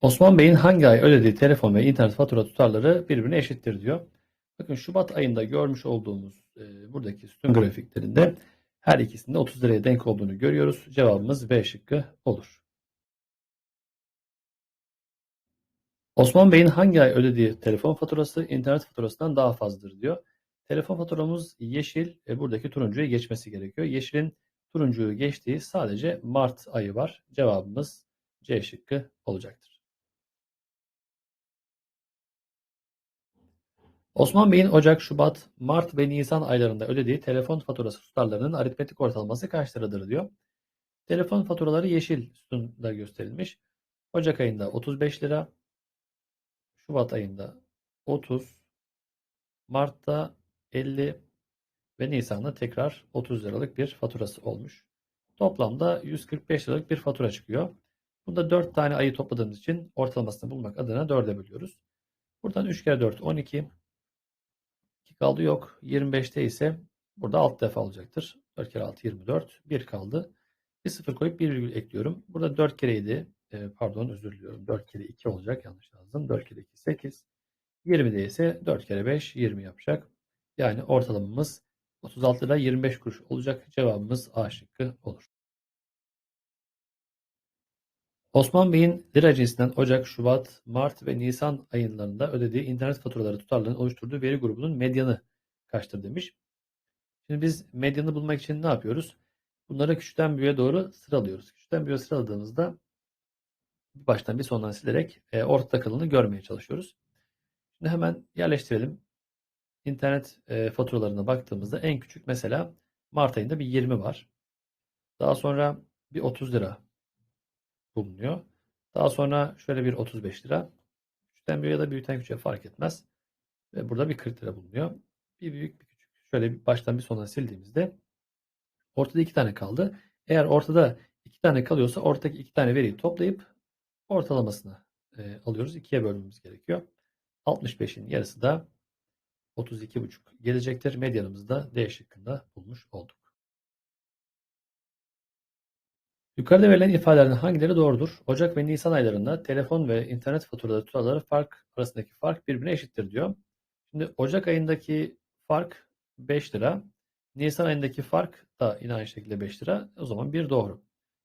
Osman Bey'in hangi ay ödediği telefon ve internet fatura tutarları birbirine eşittir diyor. Bakın Şubat ayında görmüş olduğumuz e, buradaki sütun grafiklerinde her ikisinde 30 liraya denk olduğunu görüyoruz. Cevabımız B şıkkı olur. Osman Bey'in hangi ay ödediği telefon faturası internet faturasından daha fazladır diyor. Telefon faturamız yeşil, e, buradaki turuncuya geçmesi gerekiyor. Yeşilin turuncuyu geçtiği sadece Mart ayı var. Cevabımız C şıkkı olacaktır. Osman Bey'in Ocak, Şubat, Mart ve Nisan aylarında ödediği telefon faturası tutarlarının aritmetik ortalaması kaç liradır diyor. Telefon faturaları yeşil sütunda gösterilmiş. Ocak ayında 35 lira, Şubat ayında 30, Mart'ta 50 ve Nisan'da tekrar 30 liralık bir faturası olmuş. Toplamda 145 liralık bir fatura çıkıyor. Bunda 4 tane ayı topladığımız için ortalamasını bulmak adına 4'e bölüyoruz. Buradan 3 kere 4 12. 2 kaldı yok. 25'te ise burada 6 defa olacaktır. 4 kere 6 24. 1 kaldı. Bir sıfır koyup 1 virgül ekliyorum. Burada 4 kereydi. E, pardon özür diliyorum. 4 kere 2 olacak. Yanlış yazdım. 4 kere 2 8. 20'de ise 4 kere 5 20 yapacak. Yani ortalamamız 36 lira 25 kuruş olacak. Cevabımız A şıkkı olur. Osman Bey'in lira cinsinden Ocak, Şubat, Mart ve Nisan aylarında ödediği internet faturaları tutarlarının oluşturduğu veri grubunun medyanı kaçtır demiş. Şimdi biz medyanı bulmak için ne yapıyoruz? Bunları küçükten büyüğe doğru sıralıyoruz. Küçükten büyüğe sıraladığımızda bir baştan bir sondan silerek e, ortada kalanı görmeye çalışıyoruz. Şimdi hemen yerleştirelim. İnternet e, faturalarına baktığımızda en küçük mesela Mart ayında bir 20 var. Daha sonra bir 30 lira bulunuyor. Daha sonra şöyle bir 35 lira. Küçükten büyüğe ya da büyükten küçüğe fark etmez. Ve burada bir 40 lira bulunuyor. Bir büyük bir küçük. Şöyle bir baştan bir sona sildiğimizde ortada iki tane kaldı. Eğer ortada iki tane kalıyorsa ortadaki iki tane veriyi toplayıp ortalamasını e, alıyoruz. İkiye bölmemiz gerekiyor. 65'in yarısı da 32,5 gelecektir. Medyanımızı da D şıkkında bulmuş olduk. Yukarıda verilen ifadelerden hangileri doğrudur? Ocak ve Nisan aylarında telefon ve internet faturaları tutarları fark arasındaki fark birbirine eşittir diyor. Şimdi Ocak ayındaki fark 5 lira. Nisan ayındaki fark da yine aynı şekilde 5 lira. O zaman bir doğru.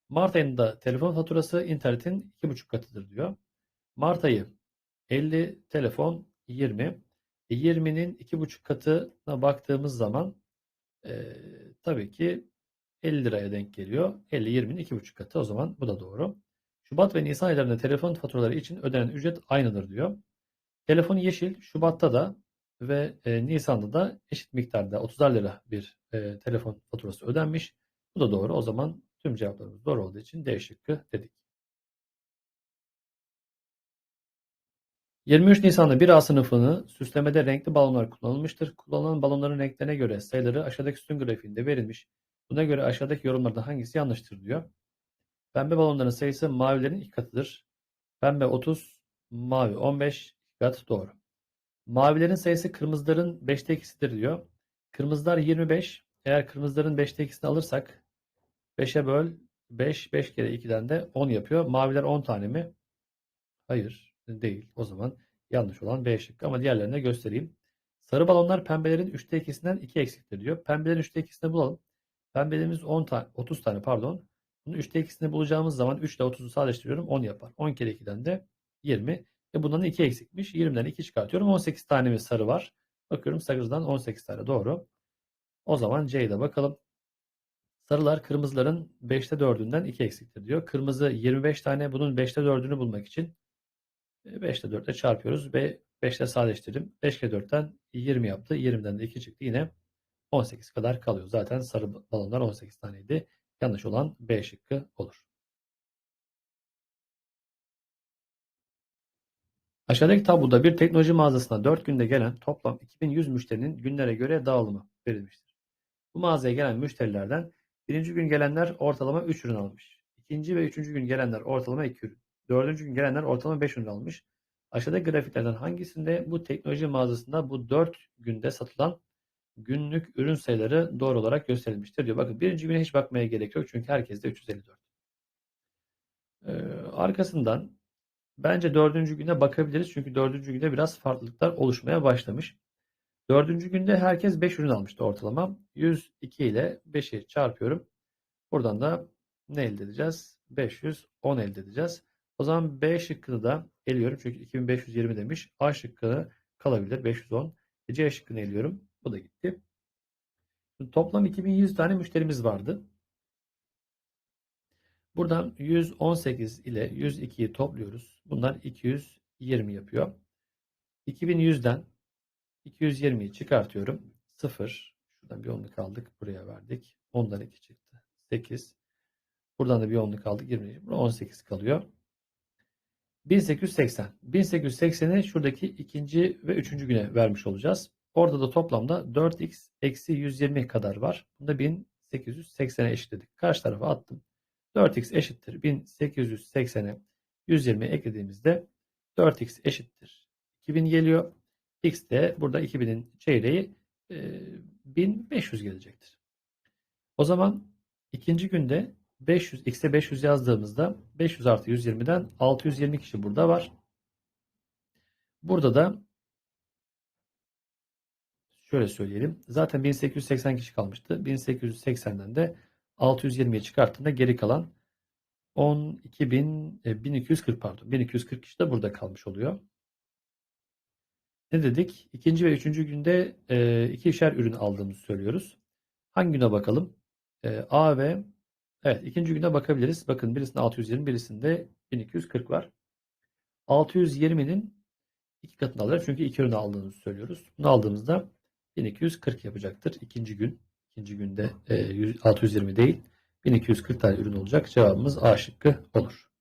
Mart ayında telefon faturası internetin 2,5 katıdır diyor. Mart ayı 50, telefon 20. 20'nin 2,5 katına baktığımız zaman e, tabii ki 50 liraya denk geliyor. 50 20'nin 2,5 katı. O zaman bu da doğru. Şubat ve Nisan aylarında telefon faturaları için ödenen ücret aynıdır diyor. Telefon yeşil. Şubat'ta da ve e, Nisan'da da eşit miktarda 30'ar lira bir e, telefon faturası ödenmiş. Bu da doğru. O zaman tüm cevaplarımız doğru olduğu için D şıkkı dedik. 23 Nisan'da bir A sınıfını süslemede renkli balonlar kullanılmıştır. Kullanılan balonların renklerine göre sayıları aşağıdaki sütun grafiğinde verilmiş. Buna göre aşağıdaki yorumlardan hangisi yanlıştır diyor. Pembe balonların sayısı mavilerin iki katıdır. Pembe 30, mavi 15, iki kat doğru. Mavilerin sayısı kırmızıların 5'te ikisidir diyor. Kırmızılar 25. Eğer kırmızıların 5'te ikisini alırsak 5'e böl 5, 5 kere 2'den de 10 yapıyor. Maviler 10 tane mi? Hayır değil. O zaman yanlış olan B şıkkı ama diğerlerine göstereyim. Sarı balonlar pembelerin 3'te 2'sinden 2 eksiktir diyor. Pembelerin 3'te 2'sini bulalım. Pembelerimiz 10 tane, 30 tane pardon. Bunu 3'te 2'sini bulacağımız zaman 3 ile 30'u sadeleştiriyorum 10 yapar. 10 kere 2'den de 20. E bundan 2 eksikmiş. 20'den 2 çıkartıyorum. 18 tane mi sarı var. Bakıyorum sarıdan 18 tane doğru. O zaman C'ye de bakalım. Sarılar kırmızıların 5'te 4'ünden 2 eksiktir diyor. Kırmızı 25 tane bunun 5'te 4'ünü bulmak için 5'te 4'e çarpıyoruz ve 5'te sadeleştirdim. 5 kere 4'ten 20 yaptı. 20'den de 2 çıktı. Yine 18 kadar kalıyor. Zaten sarı balonlar 18 taneydi. Yanlış olan B şıkkı olur. Aşağıdaki tabloda bir teknoloji mağazasına 4 günde gelen toplam 2100 müşterinin günlere göre dağılımı verilmiştir. Bu mağazaya gelen müşterilerden birinci gün gelenler ortalama 3 ürün almış. İkinci ve üçüncü gün gelenler ortalama 2 ürün. Dördüncü gün gelenler ortalama 5 ürün almış. Aşağıdaki grafiklerden hangisinde bu teknoloji mağazasında bu 4 günde satılan günlük ürün sayıları doğru olarak gösterilmiştir diyor. Bakın birinci güne hiç bakmaya gerek yok çünkü herkeste 354. Ee, arkasından Bence dördüncü güne bakabiliriz. Çünkü dördüncü günde biraz farklılıklar oluşmaya başlamış. Dördüncü günde herkes 5 ürün almıştı ortalama. 102 ile 5'i çarpıyorum. Buradan da ne elde edeceğiz? 510 elde edeceğiz. O zaman B şıkkını da eliyorum. Çünkü 2520 demiş. A şıkkını kalabilir. 510. E, C şıkkını eliyorum. Bu da gitti. Toplam 2100 tane müşterimiz vardı. Buradan 118 ile 102'yi topluyoruz. Bunlar 220 yapıyor. 2100'den 220'yi çıkartıyorum. 0. Şuradan bir onluk aldık. Buraya verdik. 10'dan 2 çıktı. 8. Buradan da bir onluk aldık. 20. Burada 18 kalıyor. 1880. 1880'i şuradaki ikinci ve üçüncü güne vermiş olacağız. Orada da toplamda 4x eksi 120 kadar var. Bunu da 1880'e eşitledik. Karşı tarafa attım. 4x eşittir 1880'e 120 eklediğimizde 4x eşittir 2000 geliyor. x de burada 2000'in çeyreği e, 1500 gelecektir. O zaman ikinci günde 500 x'e 500 yazdığımızda 500 artı 120'den 620 kişi burada var. Burada da şöyle söyleyelim. Zaten 1880 kişi kalmıştı. 1880'den de 620'ye çıkarttığında geri kalan 12.000 e, 1240 pardon 1240 kişi de burada kalmış oluyor. Ne dedik? İkinci ve üçüncü günde e, ikişer ürün aldığımızı söylüyoruz. Hangi güne bakalım? E, A ve evet ikinci güne bakabiliriz. Bakın birisinde 620 birisinde 1240 var. 620'nin iki katını alacağız. Çünkü iki ürün aldığımızı söylüyoruz. Bunu aldığımızda 1240 yapacaktır. ikinci gün. İkinci günde e, 100 620 değil 1240 tane ürün olacak. Cevabımız A şıkkı olur.